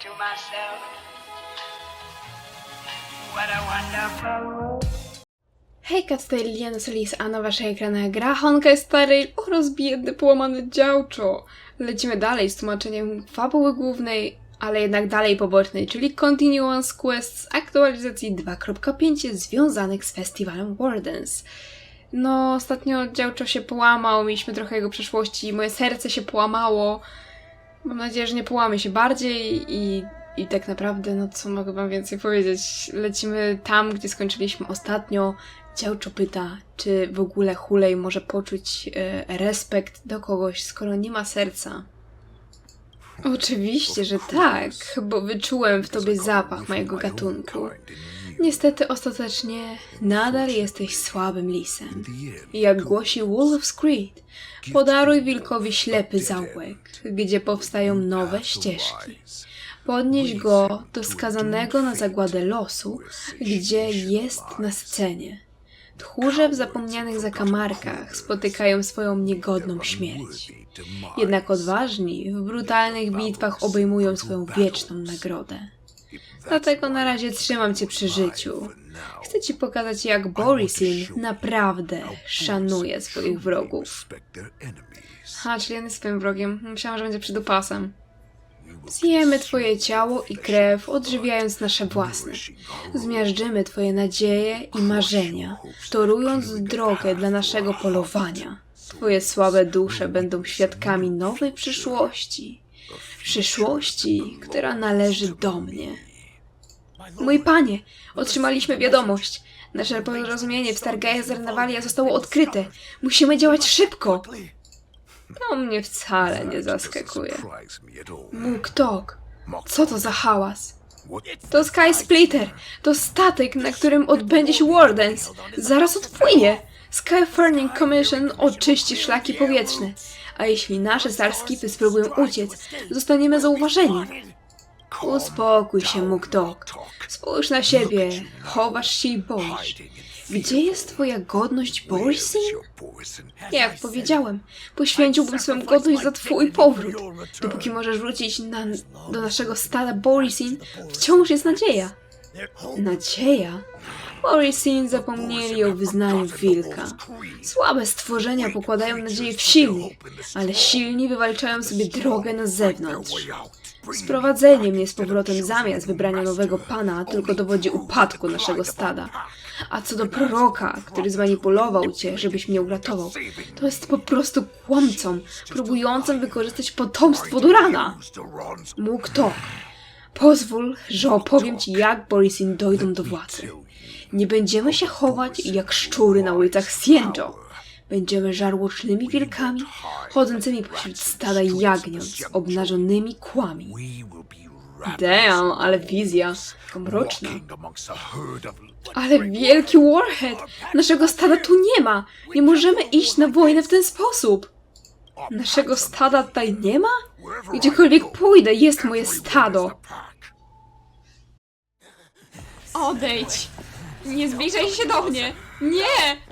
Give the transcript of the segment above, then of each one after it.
to myself, what a wonderful world. Hejka, tutaj Liliana Solis, a na waszej ekranach gra Honkai Star Rail oraz biedny połamany działczo. Lecimy dalej z tłumaczeniem fabuły głównej, ale jednak dalej pobocznej, czyli Continuance Quest z aktualizacji 2.5 związanych z festiwalem Wardens. No, ostatnio działczo się połamał, mieliśmy trochę jego przeszłości, moje serce się połamało. Mam nadzieję, że nie połamie się bardziej i, i tak naprawdę, no co mogę wam więcej powiedzieć? Lecimy tam, gdzie skończyliśmy ostatnio. Działczo pyta, czy w ogóle Hulej może poczuć e, respekt do kogoś, skoro nie ma serca. Oczywiście, że tak, bo wyczułem w tobie zapach mojego gatunku. Niestety ostatecznie nadal jesteś słabym lisem. Jak głosi Wolf's Creed, podaruj wilkowi ślepy zaułek, gdzie powstają nowe ścieżki. Podnieś go do skazanego na zagładę losu, gdzie jest na scenie. Tchórze w zapomnianych zakamarkach spotykają swoją niegodną śmierć. Jednak odważni w brutalnych bitwach obejmują swoją wieczną nagrodę. Dlatego na razie trzymam cię przy życiu. Chcę ci pokazać, jak Borisin naprawdę szanuje swoich wrogów. Ha, czyli on jest swoim wrogiem. Myślałam, że będzie przydupasem. Zjemy twoje ciało i krew, odżywiając nasze własne. Zmiażdżymy twoje nadzieje i marzenia, torując drogę dla naszego polowania. Twoje słabe dusze będą świadkami nowej przyszłości. Przyszłości, która należy do mnie. Mój panie, otrzymaliśmy wiadomość. Nasze porozumienie w Stargazer Navalia zostało odkryte. Musimy działać szybko. To mnie wcale nie zaskakuje. Bóg Tok, co to za hałas? To Sky Splitter! To statek, na którym odbędzie się Wardens! Zaraz odpłynie! Skyfarming Commission oczyści szlaki powietrzne. A jeśli nasze starskipy spróbują uciec, zostaniemy zauważeni. Uspokój się, Muktok. Spójrz na siebie, chowasz się i boisz. Gdzie jest twoja godność, Borisin? Jak powiedziałem, poświęciłbym swoją godność za twój powrót. Dopóki możesz wrócić na, do naszego stada Borisin, wciąż jest nadzieja. Nadzieja? Borisin zapomnieli o wyznaniu wilka. Słabe stworzenia pokładają nadzieję w silnych, ale silni wywalczają sobie drogę na zewnątrz. Sprowadzenie mnie z powrotem zamiast wybrania nowego pana tylko dowodzi upadku naszego stada. A co do proroka, który zmanipulował cię, żebyś mnie uratował, to jest po prostu kłamcą, próbującym wykorzystać potomstwo Durana. Mógł to. Pozwól, że opowiem ci, jak Borisin dojdą do władzy. Nie będziemy się chować jak szczury na ulicach Sienjo. Będziemy żarłocznymi wilkami, chodzącymi pośród stada jagniąt z obnażonymi kłami. Damn, ale wizja. Taka mroczna. Ale wielki Warhead! Naszego stada tu nie ma! Nie możemy iść na wojnę w ten sposób! Naszego stada tutaj nie ma? Gdziekolwiek pójdę, jest moje stado! Odejdź! Nie zbliżaj się do mnie! Nie!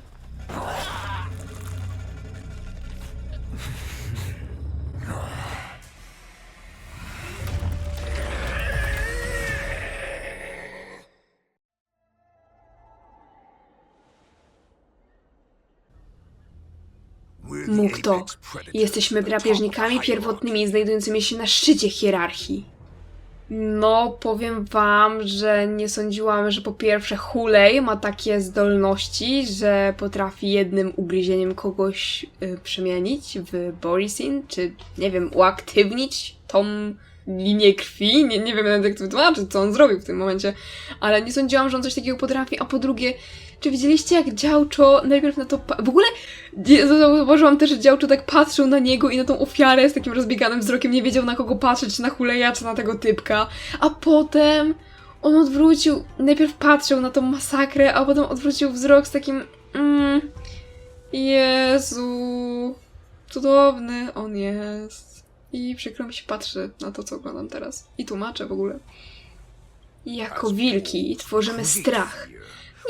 Mógł to. Jesteśmy drapieżnikami pierwotnymi znajdującymi się na szczycie hierarchii. No, powiem wam, że nie sądziłam, że po pierwsze Hulej ma takie zdolności, że potrafi jednym ugryzieniem kogoś y, przemienić w Borisin, czy nie wiem, uaktywnić tą linię krwi. Nie, nie wiem nawet jak to wytłumaczyć, co on zrobił w tym momencie, ale nie sądziłam, że on coś takiego potrafi, a po drugie, czy widzieliście jak Działczo najpierw na to... W ogóle zauważyłam też, że Działczo tak patrzył na niego i na tą ofiarę z takim rozbieganym wzrokiem, nie wiedział na kogo patrzeć, czy na Huleja, czy na tego typka, a potem on odwrócił, najpierw patrzył na tą masakrę, a potem odwrócił wzrok z takim mm, Jezu, cudowny on jest. I przykro mi się patrzy na to, co oglądam teraz. I tłumaczę w ogóle. Jako wilki tworzymy strach.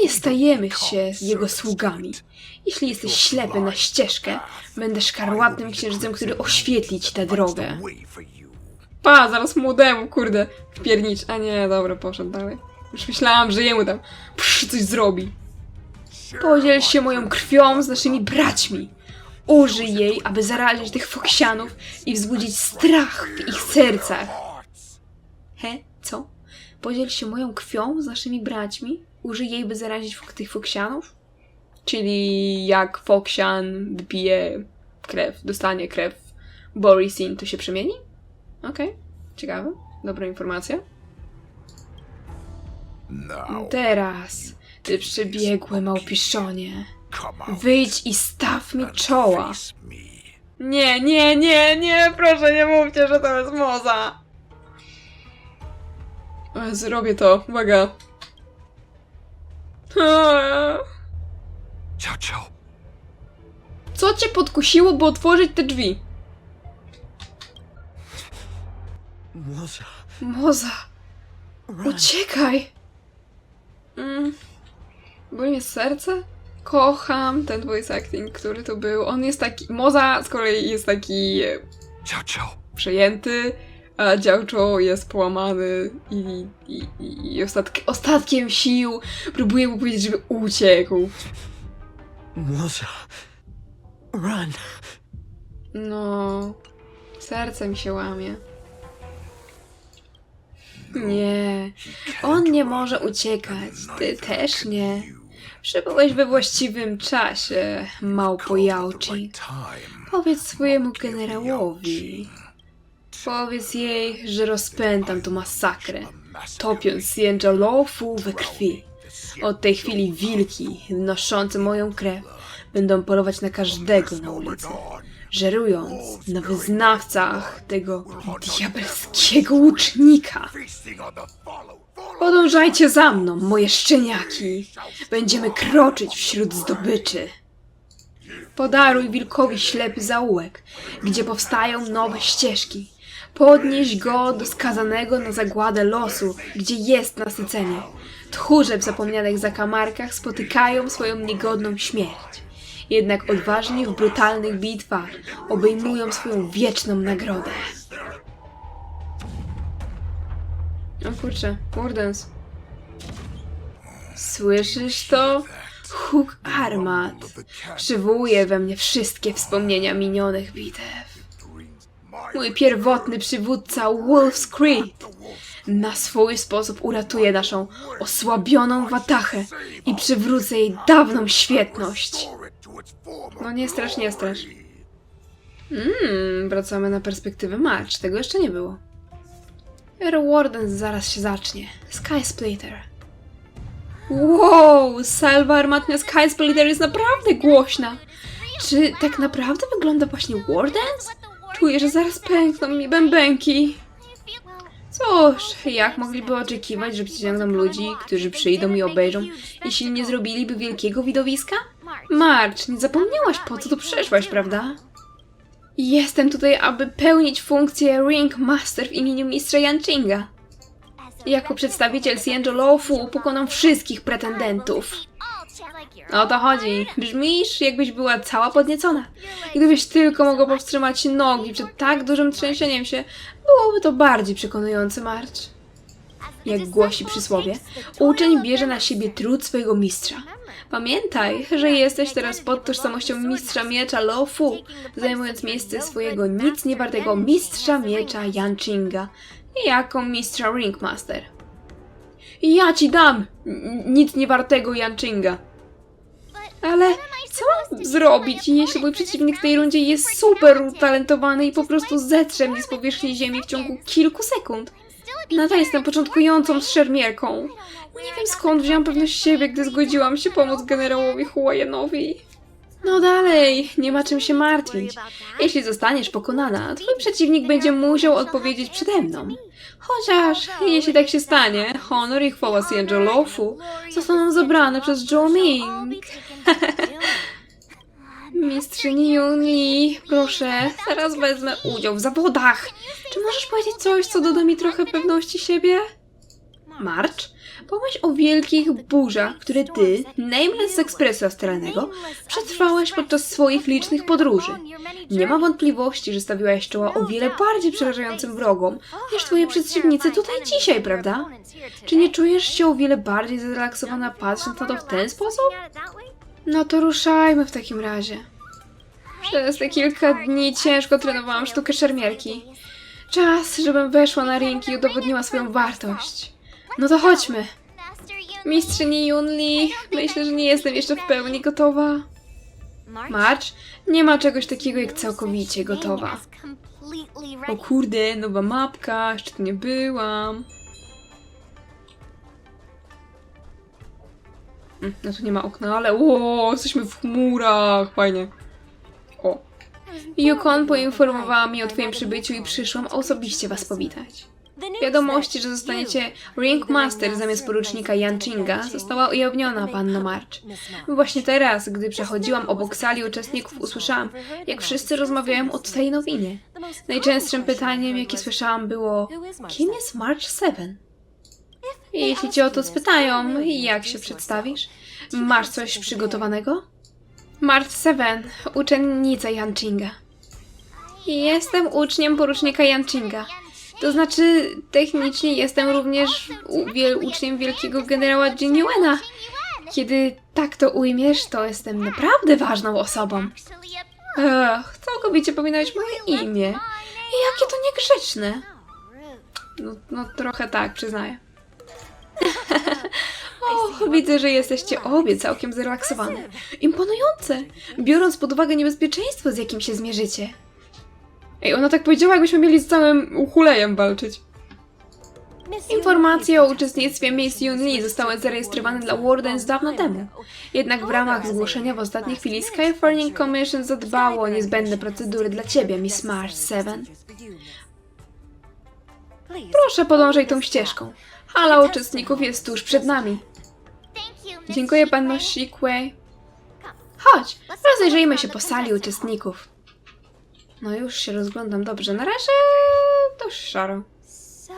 Nie stajemy się jego sługami. Jeśli jesteś ślepy na ścieżkę, będę szkarłatnym księżycem, który oświetli ci tę drogę. Pa, zaraz młodemu, kurde, wpiernicz. A nie, dobra, poszedł dalej. Już myślałam, że jemu tam psz, coś zrobi. Podziel się moją krwią z naszymi braćmi. Użyj jej, aby zarazić tych foksianów i wzbudzić strach w ich sercach. He? Co? Podziel się moją krwią z naszymi braćmi? Użyj jej, by zarazić tych foksianów? Czyli jak foksian wypije krew, dostanie krew Borisin, to się przemieni? Okej, ciekawe. Dobra informacja. Teraz, ty przebiegłe małpiszonie, wyjdź i staw mi czoła. Nie, nie, nie, nie, proszę nie mówcie, że to jest moza. E, Zrobię to, uwaga. Ciao, ciao. Co cię podkusiło, by otworzyć te drzwi? Moza. Moza, uciekaj! Mm. Boli mnie serce? Kocham ten voice acting, który to był. On jest taki... Moza z kolei jest taki e, Ciao, ciao. przejęty, a Działczo jest połamany i, i, i, i ostatk, ostatkiem sił próbuje mu powiedzieć, żeby uciekł. Moza. Run. No, serce mi się łamie. Nie, on nie może uciekać, ty też nie. Przybyłeś we właściwym czasie, małpo. Time. Powiedz swojemu generałowi. Powiedz jej, że rozpętam tu masakrę, topiąc Sienja Lofu we krwi. Od tej chwili wilki, noszące moją krew, będą polować na każdego na ulicy, żerując na wyznawcach tego diabelskiego łucznika. Podążajcie za mną, moje szczeniaki. Będziemy kroczyć wśród zdobyczy. Podaruj wilkowi ślepy zaułek, gdzie powstają nowe ścieżki. Podnieś go do skazanego na zagładę losu, gdzie jest nasycenie. Tchórze w zapomnianych zakamarkach spotykają swoją niegodną śmierć. Jednak odważni w brutalnych bitwach obejmują swoją wieczną nagrodę. O kurczę, Wardens. Słyszysz to? Huk armat. Przywołuje we mnie wszystkie wspomnienia minionych bitew. Mój pierwotny przywódca Wolf's Creed na swój sposób uratuje naszą osłabioną watachę i przywrócę jej dawną świetność. No nie strasz, nie strasz. Mmm, wracamy na perspektywę March. Tego jeszcze nie było. Warden zaraz się zacznie. Sky Splitter. Wow, salwa armatnia Sky Splitter jest naprawdę głośna. Czy tak naprawdę wygląda właśnie Wardens? Czuję, że zaraz pękną mi bębenki. Cóż, jak mogliby oczekiwać, że przyciągną ludzi, którzy przyjdą i obejrzą, jeśli nie zrobiliby wielkiego widowiska? Marcz, nie zapomniałaś po co tu przyszłaś, prawda? Jestem tutaj, aby pełnić funkcję Ring Master w imieniu mistrza Yanchinga. Jako przedstawiciel Lofu pokonam wszystkich pretendentów. O to chodzi. Brzmisz, jakbyś była cała podniecona. Gdybyś tylko mogła powstrzymać nogi przed tak dużym trzęsieniem się, byłoby to bardziej przekonujące, Marcz. Jak głosi przysłowie, uczeń bierze na siebie trud swojego mistrza. Pamiętaj, że jesteś teraz pod tożsamością mistrza miecza Lofu, zajmując miejsce swojego nic niewartego mistrza miecza Yanchinga jako mistrza Ringmaster. Ja ci dam nic niewartego Yanchinga. Ale co mam zrobić, jeśli mój przeciwnik w tej rundzie jest super utalentowany i po prostu zetrze mnie z powierzchni ziemi w ciągu kilku sekund? Nadal jestem początkującą szermierką. Nie wiem skąd wziąłam pewność siebie, gdy zgodziłam się pomóc generałowi Huayenowi. No dalej, nie ma czym się martwić. Jeśli zostaniesz pokonana, twój przeciwnik będzie musiał odpowiedzieć przede mną. Chociaż, jeśli tak się stanie, honor i chwała Sienjo Lofu zostaną zabrane przez Zhou Ming. Mistrzyni Yuni, proszę, teraz wezmę udział w zawodach. Czy możesz powiedzieć coś, co doda mi trochę pewności siebie? March, pomyśl o wielkich burzach, które ty, Nameless z Ekspresu Astralnego, przetrwałeś podczas swoich licznych podróży. Nie ma wątpliwości, że stawiłaś czoła o wiele bardziej przerażającym wrogom niż twoi przeciwnicy tutaj dzisiaj, prawda? Czy nie czujesz się o wiele bardziej zrelaksowana patrząc na to w ten sposób? No to ruszajmy w takim razie. Przez te kilka dni ciężko trenowałam sztukę szermierki. Czas, żebym weszła na ring i udowodniła swoją wartość. No to chodźmy. Mistrzyni Yunli, myślę, że nie jestem jeszcze w pełni gotowa. March, nie ma czegoś takiego jak całkowicie gotowa. O kurde, nowa mapka, jeszcze tu nie byłam. Mm, No tu nie ma okna, ale o, jesteśmy w chmurach, fajnie. O. Yukon poinformowała mnie o twoim przybyciu i przyszłam osobiście was powitać. Wiadomości, że zostaniecie Ringmaster zamiast porucznika Yanchinga została ujawniona, panno March. Właśnie teraz, gdy przechodziłam obok sali uczestników, usłyszałam, jak wszyscy rozmawiają o tej nowinie. Najczęstszym pytaniem, jakie słyszałam, było: Kim jest March Seven? I jeśli cię o to spytają, jak się przedstawisz? Masz coś przygotowanego? March Seven, uczennica Yanchinga. Jestem uczniem porucznika Yanchinga. To znaczy, technicznie jestem również wiel- uczniem wielkiego generała Jinywena. Kiedy tak to ujmiesz, to jestem naprawdę ważną osobą. Ech, całkowicie pominąłeś moje imię. I jakie to niegrzeczne. No, no trochę tak, przyznaję. o, widzę, że jesteście obie całkiem zrelaksowane. Imponujące, biorąc pod uwagę niebezpieczeństwo, z jakim się zmierzycie. Ej, ona tak powiedziała, jakbyśmy mieli z całym uchulejem walczyć. Informacje o uczestnictwie Miss Yun-Li zostały zarejestrowane dla Wardens dawno temu. Jednak w ramach zgłoszenia w ostatniej chwili Sky Farming Commission zadbało o niezbędne procedury dla ciebie, Miss March 7. Proszę podążaj tą ścieżką. Hala uczestników jest tuż przed nami. Dziękuję panno Shikwe. Chodź, rozejrzyjmy się po sali uczestników. No już się rozglądam dobrze. Na razie dość szaro.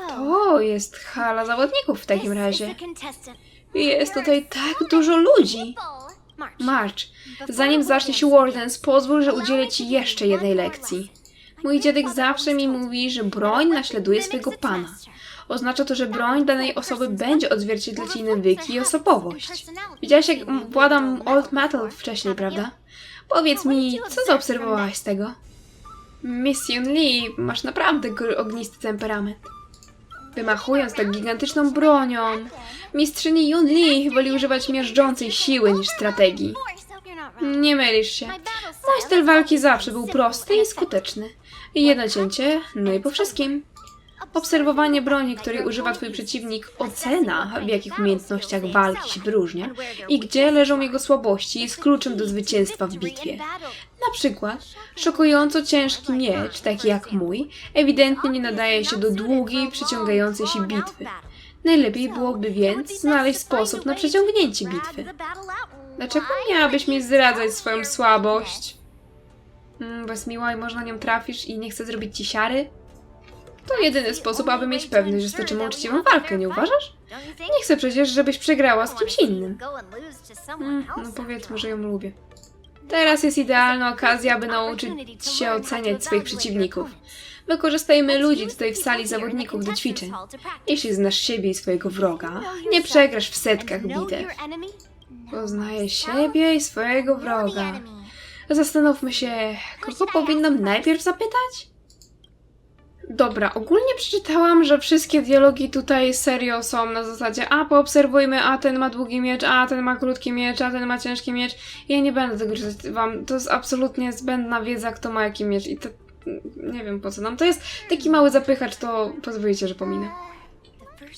To jest hala zawodników w takim razie. Jest tutaj tak dużo ludzi. March, zanim zacznie się Wardens, pozwól, że udzielę ci jeszcze jednej lekcji. Mój dziadek zawsze mi mówi, że broń naśladuje swojego pana. Oznacza to, że broń danej osoby będzie odzwierciedlać jej nawyki i osobowość. Widziałaś, jak władam Old Metal wcześniej, prawda? Powiedz mi, co zaobserwowałaś z tego? Miss Yun Lee, masz naprawdę ognisty temperament. Wymachując tak gigantyczną bronią, mistrzyni Yun Lee woli używać miażdżącej siły niż strategii. Nie mylisz się. Mój styl walki zawsze był prosty i skuteczny. Jedno cięcie, no i po wszystkim. Obserwowanie broni, której używa twój przeciwnik, ocena, w jakich umiejętnościach walki się wyróżnia i gdzie leżą jego słabości, jest kluczem do zwycięstwa w bitwie. Na przykład, szokująco ciężki miecz, taki jak mój, ewidentnie nie nadaje się do długiej, przyciągającej się bitwy. Najlepiej byłoby więc znaleźć sposób na przeciągnięcie bitwy. Dlaczego miałabyś mi zdradzać swoją słabość? Mm, bo jest miła i można nią trafisz i nie chce zrobić ci siary? To jedyny sposób, aby mieć pewność, że stoczymy uczciwą walkę, nie uważasz? Nie chcę przecież, żebyś przegrała z kimś innym. Mm, no powiedzmy, że ją lubię. Teraz jest idealna okazja, aby nauczyć się oceniać swoich przeciwników. Wykorzystajmy ludzi tutaj w sali zawodników do ćwiczeń. Jeśli znasz siebie i swojego wroga, nie przegrasz w setkach bitew. Poznaję siebie i swojego wroga. Zastanówmy się, kogo powinnam najpierw zapytać? Dobra, ogólnie przeczytałam, że wszystkie dialogi tutaj serio są na zasadzie a poobserwujmy, a ten ma długi miecz, a ten ma krótki miecz, a ten ma ciężki miecz. Ja nie będę tego czytać wam, to jest absolutnie zbędna wiedza, kto ma jaki miecz i to nie wiem po co nam. To jest taki mały zapychacz, to pozwolicie, że pominę.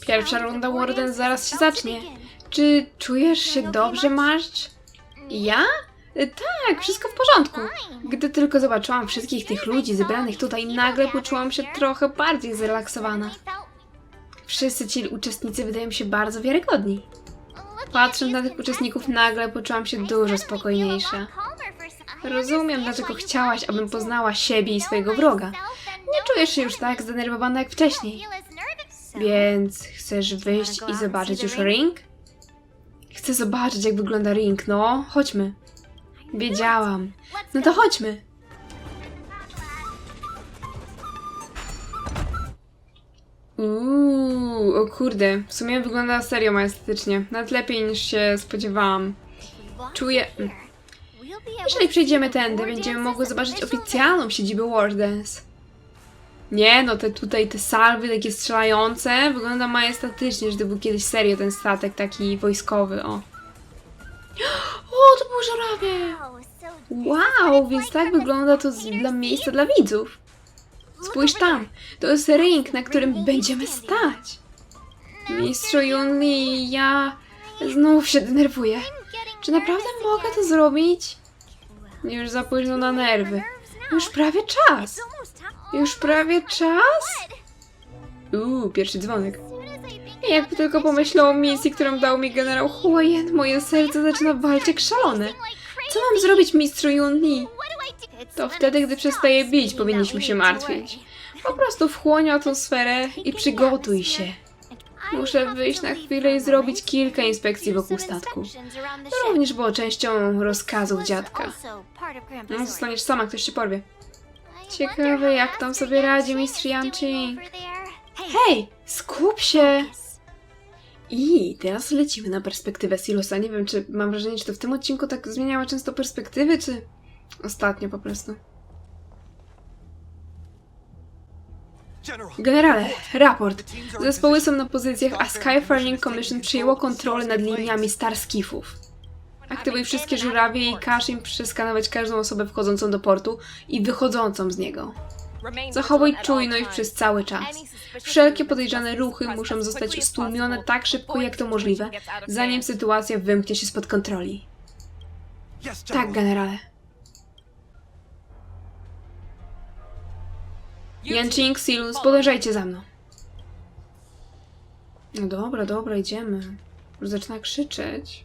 Pierwsza runda Warden zaraz się zacznie. Czy czujesz się dobrze, March? Ja? Y, Tak, wszystko w porządku. Gdy tylko zobaczyłam wszystkich tych ludzi zebranych tutaj, nagle poczułam się trochę bardziej zrelaksowana. Wszyscy ci uczestnicy wydają się bardzo wiarygodni. Patrząc na tych uczestników, nagle poczułam się dużo spokojniejsza. Rozumiem, dlaczego chciałaś, abym poznała siebie i swojego wroga. Nie czujesz się już tak zdenerwowana jak wcześniej. Więc chcesz wyjść i zobaczyć już ring? Chcę zobaczyć, jak wygląda ring, no. Chodźmy. Wiedziałam. No to chodźmy. Uuu, o kurde. W sumie wygląda serio majestatycznie. Nawet lepiej niż się spodziewałam. Czuję... Jeżeli przejdziemy tędy, będziemy mogły zobaczyć oficjalną siedzibę Wardens. Nie, no te tutaj te salwy takie strzelające wygląda majestatycznie, że to był kiedyś serio ten statek taki wojskowy, o. O, to było żurawie! Wow, więc tak wygląda to z, dla miejsca dla widzów. Spójrz tam, to jest ring, na którym będziemy stać. Mistrzu Junli, ja znów się denerwuję. Czy naprawdę mogę to zrobić? Już za późno na nerwy. Już prawie czas. Już prawie czas? Uuu, pierwszy dzwonek. Jakby tylko pomyślał o misji, którą dał mi generał Huayen, moje serce zaczyna walczyć jak szalone. Co mam zrobić, mistrzu Yunli? To wtedy, gdy przestaje bić, powinniśmy się martwić. Po prostu wchłoń atmosferę i przygotuj się. Muszę wyjść na chwilę i zrobić kilka inspekcji wokół statku. To również było częścią rozkazów dziadka. No, zostaniesz sama, ktoś cię porwie. Ciekawe, jak tam sobie radzi mistrz Yanqing. Hej, skup się! I teraz lecimy na perspektywę Silosa. Nie wiem, czy mam wrażenie, czy to w tym odcinku tak zmieniała często perspektywy, czy ostatnio po prostu. General, Generale, raport. Zespoły są na pozycjach, a Skyfaring Commission przyjęło kontrolę nad liniami Starskifów. Aktywuj wszystkie żurawie i każ im przeskanować każdą osobę wchodzącą do portu i wychodzącą z niego. Zachowuj czujność przez cały czas. Wszelkie podejrzane ruchy muszą zostać stłumione tak szybko, jak to możliwe, zanim sytuacja wymknie się spod kontroli. Tak, generale. Yanqing, Silus, podążajcie za mną. No dobra, dobra, idziemy. Już zaczyna krzyczeć.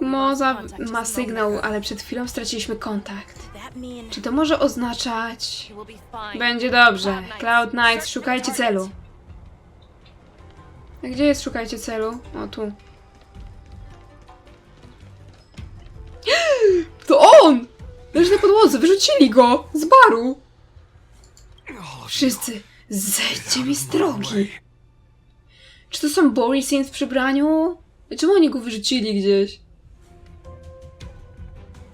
Moza ma sygnał, ale przed chwilą straciliśmy kontakt. Czy to może oznaczać... Będzie dobrze. Cloud Knight, szukajcie celu. A gdzie jest szukajcie celu? O, tu. To on! Leży na podłodze, wyrzucili go! Z baru! Wszyscy, zejdźcie mi z drogi! Czy to są Borisins w przebraniu? Czemu oni go wyrzucili gdzieś?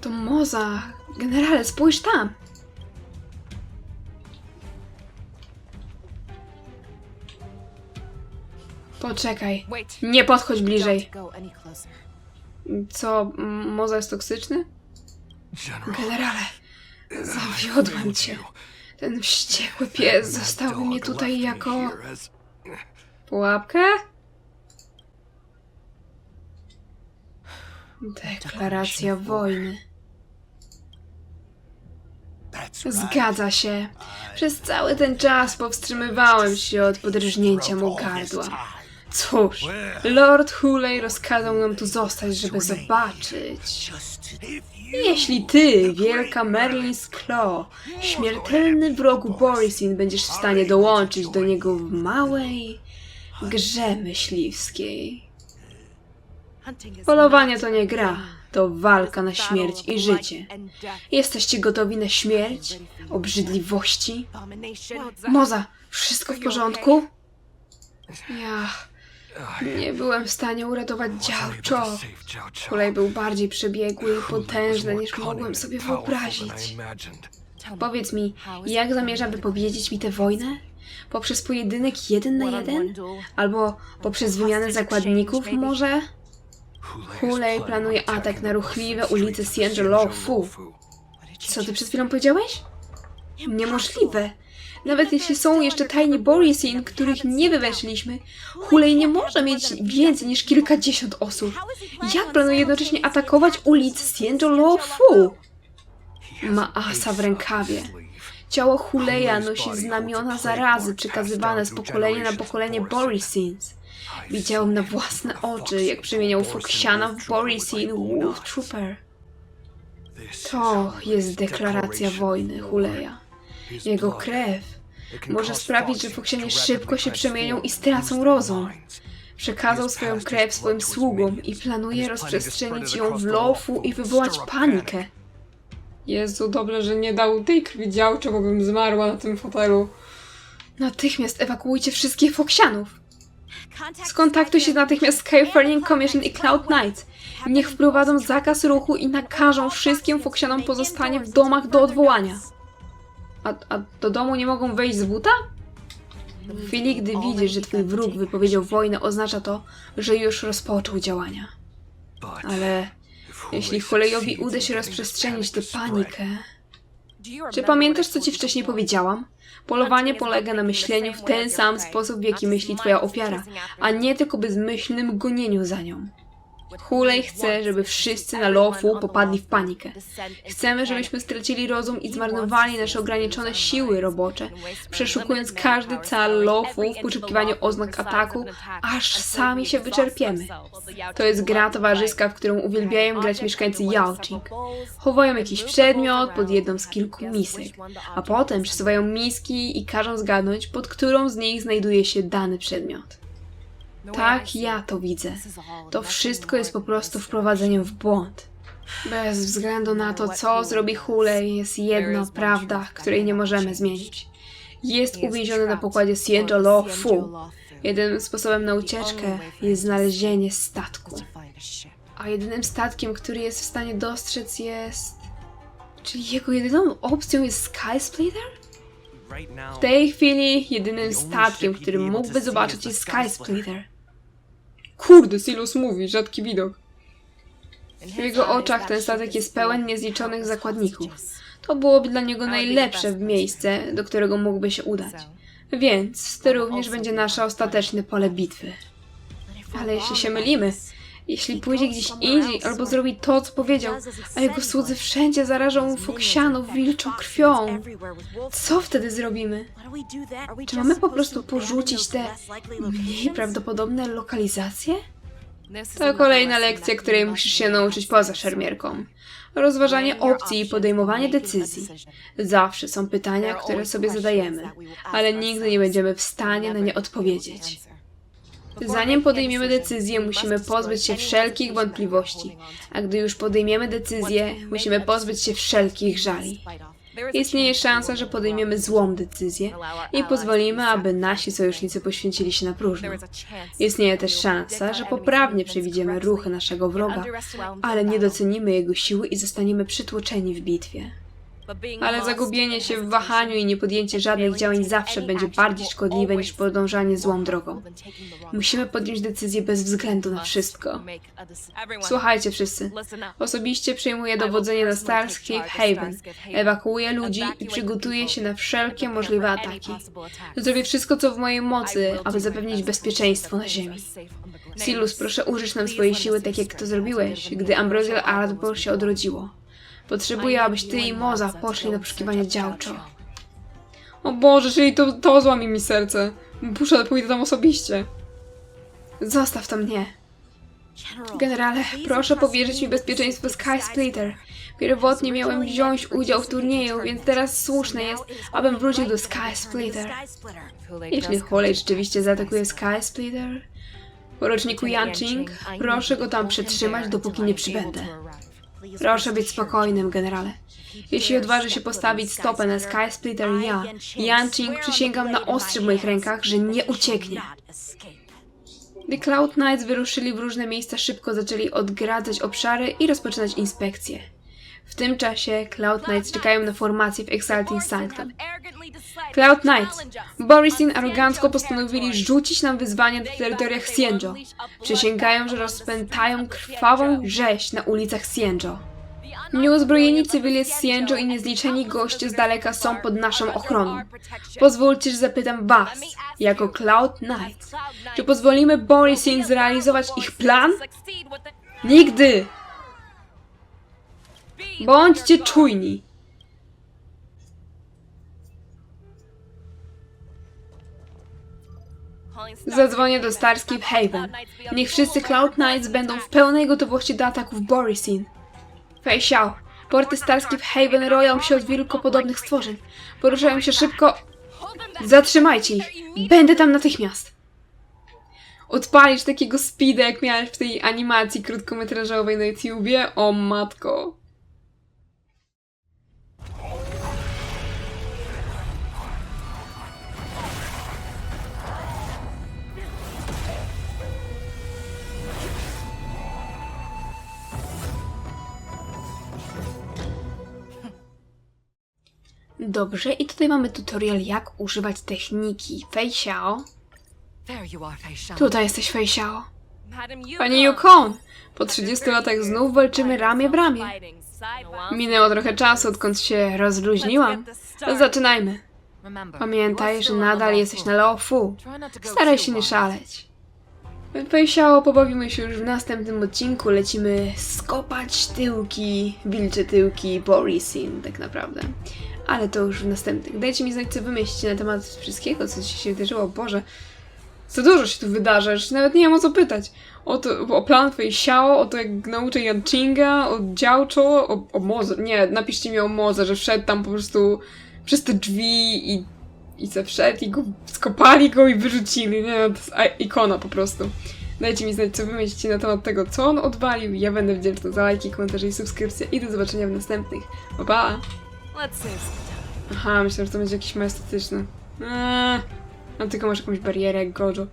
To Moza! Generale, spójrz tam! Poczekaj, nie podchodź bliżej. Co, m- Moza jest toksyczny? General, Generale, zawiodłem cię. Ten wściekły pies zostawił mnie tutaj jako pułapkę? Deklaracja wojny. Zgadza się. Przez cały ten czas powstrzymywałem się od podrżnięcia mu gardła. Cóż, Lord Hulej rozkazał nam tu zostać, żeby zobaczyć. Jeśli ty, wielka Merlin Claw, śmiertelny wrogu Borisin, będziesz w stanie dołączyć do niego w małej grze myśliwskiej. Polowanie to nie gra, to walka na śmierć i życie. Jesteście gotowi na śmierć, obrzydliwości? Moza, wszystko w porządku? Ja nie byłem w stanie uratować Działczo. Kolej był bardziej przebiegły i potężny niż mogłem sobie wyobrazić. Powiedz mi, jak zamierza wypowiedzieć mi tę wojnę? Poprzez pojedynek jeden na jeden? Albo poprzez wymianę zakładników może? Hulej planuje atak na ruchliwe ulice Sienjo Fu. Co ty przed chwilą powiedziałeś? Niemożliwe. Nawet jeśli są jeszcze tajni Borisin, których nie wyweszliśmy, Hulej nie może mieć więcej niż kilkadziesiąt osób. Jak planuje jednocześnie atakować ulice Sienjo Fu? Ma asa w rękawie. Ciało Huleja nosi znamiona zarazy przekazywane z pokolenia na pokolenie Borisins. Widziałem na własne oczy, jak przemieniał Foxiana w Borisin Wolf Trooper. To jest deklaracja wojny Huleja. Jego krew może sprawić, że Foxianie szybko się przemienią i stracą rozum. Przekazał swoją krew swoim sługom i planuje rozprzestrzenić ją w lofu i wywołać panikę. Jezu, dobrze, że nie dał tej krwi działczy, bo bym zmarła na tym fotelu. Natychmiast ewakuujcie wszystkich Foxianów. Skontaktuj się natychmiast z Californian Commission i Cloud Knights. Niech wprowadzą zakaz ruchu i nakażą wszystkim Foxianom pozostanie w domach do odwołania. A, a do domu nie mogą wejść z buta? W chwili, gdy widzisz, że twój wróg wypowiedział wojnę, oznacza to, że już rozpoczął działania. Ale jeśli Kolejowi uda się rozprzestrzenić tę panikę... Czy pamiętasz, co ci wcześniej powiedziałam? Polowanie polega na myśleniu w ten sam sposób, w jaki myśli twoja ofiara, a nie tylko bezmyślnym gonieniu za nią. Hulej chce, żeby wszyscy na Lofu popadli w panikę. Chcemy, żebyśmy stracili rozum i zmarnowali nasze ograniczone siły robocze, przeszukując każdy cal Lofu w poszukiwaniu oznak ataku, aż sami się wyczerpiemy. To jest gra towarzyska, w którą uwielbiają grać mieszkańcy Yaoching. Chowają jakiś przedmiot pod jedną z kilku misek, a potem przesuwają miski i każą zgadnąć, pod którą z nich znajduje się dany przedmiot. Tak, ja to widzę. To wszystko jest po prostu wprowadzeniem w błąd. Bez względu na to, co zrobi Hulej, jest jedna prawda, której nie możemy zmienić. Jest uwięziony na pokładzie Sienjo Lo Fu. Jedynym sposobem na ucieczkę jest znalezienie statku. A jedynym statkiem, który jest w stanie dostrzec jest... Czyli jego jedyną opcją jest Sky Splitter? W tej chwili jedynym statkiem, który mógłby zobaczyć jest Sky Splitter. Kurde, Silus mówi, rzadki widok. W jego oczach ten statek jest pełen niezliczonych zakładników. To byłoby dla niego najlepsze miejsce, do którego mógłby się udać. Więc to również będzie nasze ostateczne pole bitwy. Ale jeśli się mylimy, jeśli pójdzie gdzieś indziej albo zrobi to, co powiedział, a jego słudzy wszędzie zarażą Foksianów wilczą krwią, co wtedy zrobimy? Czy mamy po prostu porzucić te mniej prawdopodobne lokalizacje? To kolejna lekcja, której musisz się nauczyć poza szermierką. Rozważanie opcji i podejmowanie decyzji. Zawsze są pytania, które sobie zadajemy, ale nigdy nie będziemy w stanie na nie odpowiedzieć. Zanim podejmiemy decyzję, musimy pozbyć się wszelkich wątpliwości, a gdy już podejmiemy decyzję, musimy pozbyć się wszelkich żali. Istnieje szansa, że podejmiemy złą decyzję i pozwolimy, aby nasi sojusznicy poświęcili się na próżno. Istnieje też szansa, że poprawnie przewidziemy ruchy naszego wroga, ale nie docenimy jego siły i zostaniemy przytłoczeni w bitwie. Ale zagubienie się w wahaniu i niepodjęcie żadnych działań zawsze będzie bardziej szkodliwe niż podążanie złą drogą. Musimy podjąć decyzję bez względu na wszystko. Słuchajcie wszyscy. Osobiście przejmuję dowodzenie na Starscape Haven, ewakuuję ludzi i przygotuję się na wszelkie możliwe ataki. Zrobię wszystko, co w mojej mocy, aby zapewnić bezpieczeństwo na Ziemi. Silus, proszę użyć nam swojej siły tak, jak to zrobiłeś, gdy Ambrosial Aradbor się odrodziło. Potrzebuję, abyś ty i Moza poszli na poszukiwanie działczo. O Boże, czyli to, to złamie mi serce. Muszę, pójdę tam osobiście. Zostaw to mnie. Generale, proszę powierzyć mi bezpieczeństwo Sky Splitter. Pierwotnie miałem wziąć udział w turnieju, więc teraz słuszne jest, abym wrócił do Sky Splitter. Jeśli Holej rzeczywiście zaatakuje Sky Splitter, po roczniku Yanching, proszę go tam przetrzymać, dopóki nie przybędę. Proszę być spokojnym, generale. Jeśli odważy się postawić stopę na Sky Splitter i ja, Yanching przysięgam na ostrze w moich rękach, że nie ucieknie. Gdy Cloud Knights wyruszyli w różne miejsca, szybko zaczęli odgradzać obszary i rozpoczynać inspekcje. W tym czasie Cloud Knights czekają na formację w Exalting Sanctum. Cloud Knights, Borisin arogancko postanowili rzucić nam wyzwanie na terytoriach Xienjo. Przysięgają, że rozpętają krwawą rzeź na ulicach Xienjo. Nieuzbrojeni cywile z Xienjo i niezliczeni goście z daleka są pod naszą ochroną. Pozwólcie, że zapytam was, jako Cloud Knights, czy pozwolimy Borisin zrealizować ich plan? Nigdy! Bądźcie czujni! Zadzwonię do Starscape Haven. Niech wszyscy Cloud Knights będą w pełnej gotowości do ataków Borisin. Fei Xiao, porty Starscape Haven roją się od wilkopodobnych stworzeń. Poruszają się szybko... Zatrzymajcie ich! Będę tam natychmiast! Odpalisz takiego speeda, jak miałeś w tej animacji krótkometrażowej na YouTubie? O matko! Dobrze, i tutaj mamy tutorial, jak używać techniki Fei Xiao. Tutaj jesteś Fei Xiao. Pani Yukon! Po 30 latach znów walczymy ramię w ramię. Minęło trochę czasu, odkąd się rozluźniłam. Zaczynajmy. Pamiętaj, że nadal jesteś na Lao Fu. Staraj się nie szaleć. Fei Xiao, pobawimy się już w następnym odcinku. Lecimy skopać tyłki, wilcze tyłki Borisin, tak naprawdę. Ale to już w następnych. Dajcie mi znać, co wy myślicie na temat wszystkiego, co ci się wydarzyło. Boże, co dużo się tu wydarza, już nawet nie wiem o co pytać. O, to, o plan twojej siało, o to jak nauczę Janchinga, o Działczo, o, o Moze. Nie, napiszcie mi o Moze, że wszedł tam po prostu przez te drzwi i, i se wszedł i go skopali go i wyrzucili. Nie, to jest ikona po prostu. Dajcie mi znać, co wy myślicie na temat tego, co on odwalił. Ja będę wdzięczna za lajki, komentarze i subskrypcje. I do zobaczenia w następnych. Pa, pa! Let's see. Aha, myślę, że to będzie jakieś majestatyczne. Eee, no tylko masz jakąś barierę jak Gojo.